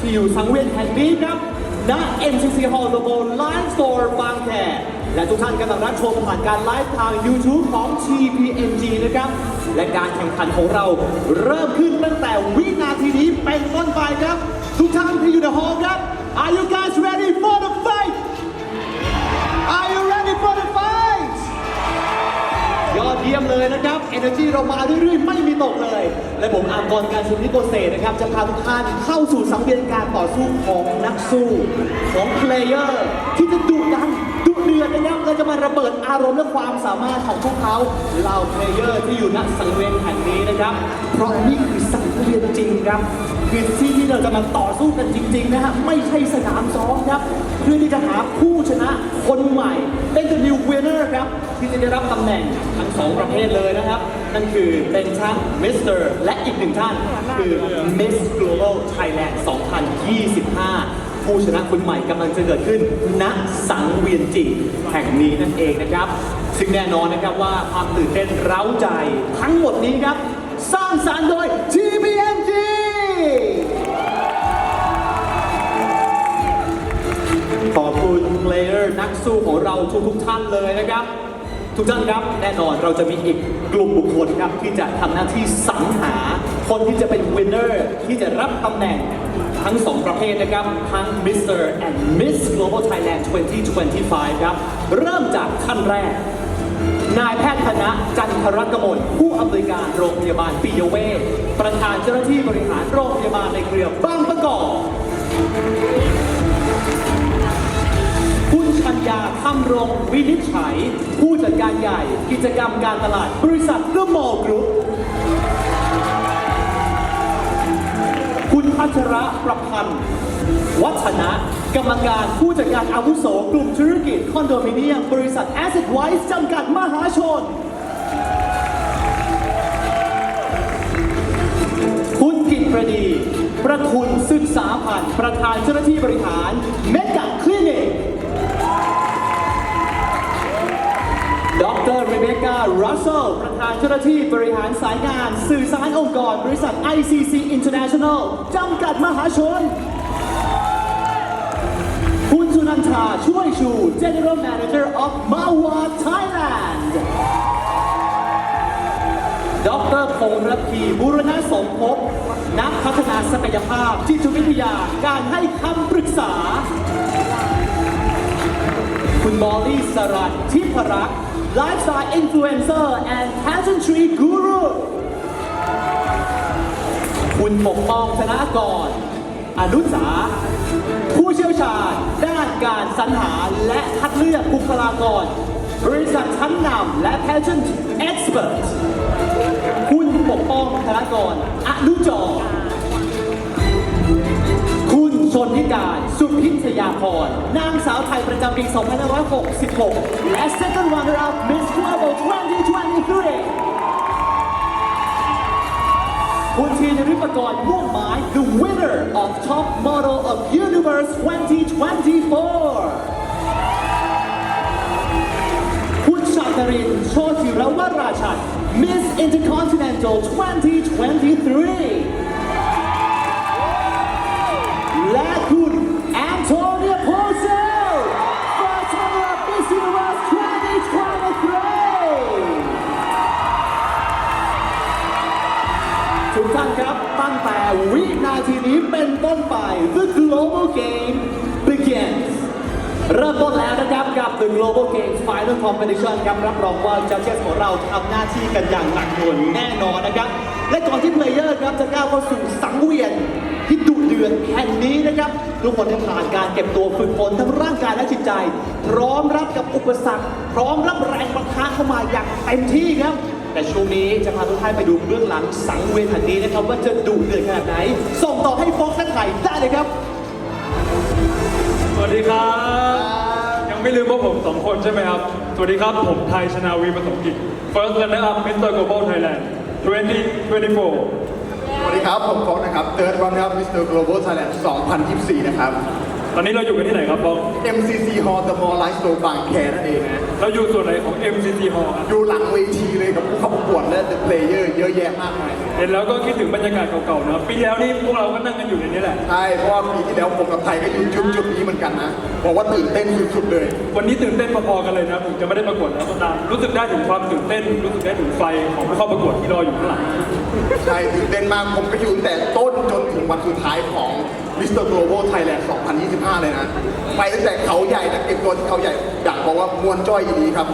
ที่อยู่สังเวียนแห่งนี้ครับณ MCC Hall The Bowl Line Store บางแคและทุกท่านกำลังรับชมผ่านการไลฟ์ทาง YouTube ของ TPNG นะครับ และการแข่งขันของเราเริ่มขึ้นตั้งแต่วินาทีนี้เป็นต้นไปครับ ทุกท่านที่อยู่ในฮอลล์ครับ Are you guys ready for the เลยนะครับ Energy เรามาเรื่อยๆ ไม่มีตกเลย และผมอากรการชุมนิโกเซนะครับ จะพาทุกท่านเข้าสู่สังเวียนการต่อสู้ของนักสู้ ของเพลเยอร์ ที่จะดุดัน ดุเดือดนะครับและจะมาระเบิดอารมณ์และความสามารถของพวกเขาเหล่าเพลเยอร์ที่อยู่ณสังเวียนแห่งนี้นะครับ เพราะนี่คือสังเวียนจริงครับคือที่ที่เราจะมาต่อสู้กันจริง ๆ นะฮะไม่ใช่สนามซ้อมครับเพื่อที่จะหาผู้ชนะคนใหม่ เป็น the new winner ครับที่จะได้รับตำแหน่งทั้งสองประเภทเลยนะครับ นั่นคือเป็นทั้ง Mr. และอีกหนึ่งท่าน คือ Miss Global Thailand 2025 ผู้ชนะคนใหม่กำลังจะเกิดขึ้นณสังเวียนจิแห่งนี้นั่นเองนะครับ ซึ่งแน่นอนนะครับว่าความตื่นเต้นเร้าใจทั้งหมดนี้ครับ สร้างสรรค์โดย TBNG ขอบคุณเพลเยอร์นักสู้ของเราทุกๆท่านเลยนะครับ ทุกท่านครับแน่นอนเราจะมีอีกกลุ่มบุคคลครับที่จะทำหน้าที่สรรหาคนที่จะเป็นวินเนอร์ที่จะรับตำแหน่งทั้งสองประเภทนะครับ ทั้ง Mr. and Miss Global Thailand 2025 ครับ เริ่มจากขั้นแรก นายแพทย์คณะจันทรกมลผู้อำนวยการโรงพยาบาลปิยเวชประธานเจ้าหน้าที่บริหารโรงพยาบาลในเครือบางประกอบาคำรงวินิจฉัย ผู้จัดการใหญ่ กิจกรรมการตลาด บริษัทเดอะมอลล์กรุ๊ปคุณพัชระประพันธ์วัฒนะ กรรมการผู้จัดการอาวุโสกลุ่มธุรกิจคอนโดมิเนียม บริษัท Asset Wise จำกัดมหาชน คุณกิตประดี ประคุณศึกษาพันธ์ประธานเจ้าหน้าที่บริหารเมกะ ดรเรเบคก้ารัสเซลประธานเจ้าหน้าที่บริหารสายงาน สื่อสารองค์กร บริษัท ICC International จำกัดมหาชน คุณสุนันทาช่วยชู General Manager of Mawa Thailand ดรพงษ์ระพีบุรณะสมภพนักพัฒนาศักยภาพ จิตวิทยาการให้คำปรึกษา คุณมอลลี่สรันทิพรักษ์ ไลฟ์สไตล์อินฟลูเอนเซอร์ and pageantry guru คุณปกป้องธนากร อนุสา ผู้เชี่ยวชาญ ด้านการสรรหาและคัดเลือกบุคลากร บริษัทชั้นนำและ pageant expert คุณปกป้องธนากร ริยาพรนางสาวไทยประจำปี 2566 และ Second Runner Up Miss Global 2023คุณทีนริปกรม่วงไม้ The winner of Top Model of Universe 2024 คุณชาตรินโชติรวราชัน Miss Intercontinental 2023 แต่วินาทีนี้เป็นต้นไป The Global Game begins เริ่มต้นแล้วนะครับกับ The Global Games Final Competition ครับรับรองว่าเจ้าเชสของเราทำหน้าที่กันอย่างหนักหน่วงแน่นอนนะครับ และก่อนที่เพลเยอร์ครับจะก้าวเข้าสู่สังเวียนที่ดุเดือดแห่งนี้นะครับ ทุกคนได้ผ่านการเก็บตัวฝึกฝนทั้งร่างกายและจิตใจ พร้อมรับกับอุปสรรค พร้อมรับแรงประทะเข้ามาอย่างเต็มที่ครับ แต่ช่วงนี้จะพาทุกท่านไปดูเบื้องหลังสังเวียนแห่งนี้นะครับว่าจะดุเดือดขนาดไหน ส่งต่อให้ฟอกและไข่ได้เลยครับ สวัสดีครับ ยังไม่ลืมว่าผมสองคนใช่ไหมครับ สวัสดีครับ ผมไทยชนาวีประสมกิจ First Runner Up Mr. Global Thailand 2024 สวัสดีครับ ผมฟอกนะครับเติร์ดวันครับมิสเตอร์ global thailand 2024 นะครับ ตอนนี้เราอยู่กันที่ไหนครับบอง MCC Hall The Mall Life Store บางแคนั่นเองนะ เราอยู่ส่วนไหนของ MCC Hall ครับอยู่หลังเวทีเลยกับผู้เข้าประกวดและ The Player เยอะแยะมากมายเลยเห็นแล้วก็คิดถึงบรรยากาศเก่าๆนะปีที่แล้วนี่พวกเราก็นั่งกันอยู่ในนี้แหละ ใช่ เพราะว่าปีที่แล้วผมกับไทยก็อยู่จุดจุดนี้เหมือนกันนะ บอกว่าตื่นเต้นสุดๆเลย วันนี้ตื่นเต้นพอๆกันเลยนะถึงจะไม่ได้ประกวดแล้วก็ตามรู้สึกได้ถึงความตื่นเต้น รู้สึกได้ถึงไฟของผู้เข้าประกวดที่รออยู่ข้างหลัง ใช่ตื่นเต้นมากผมก็อยู่ตั้งแต่ต้นจน ถึงวันสุดท้ายของ Mr. Global Thailand 2025 เลยนะ ไปตั้งแต่เขาใหญ่นะเก็บตัวที่เขาใหญ่อยากบอกว่ามวนจ้อยดีครับ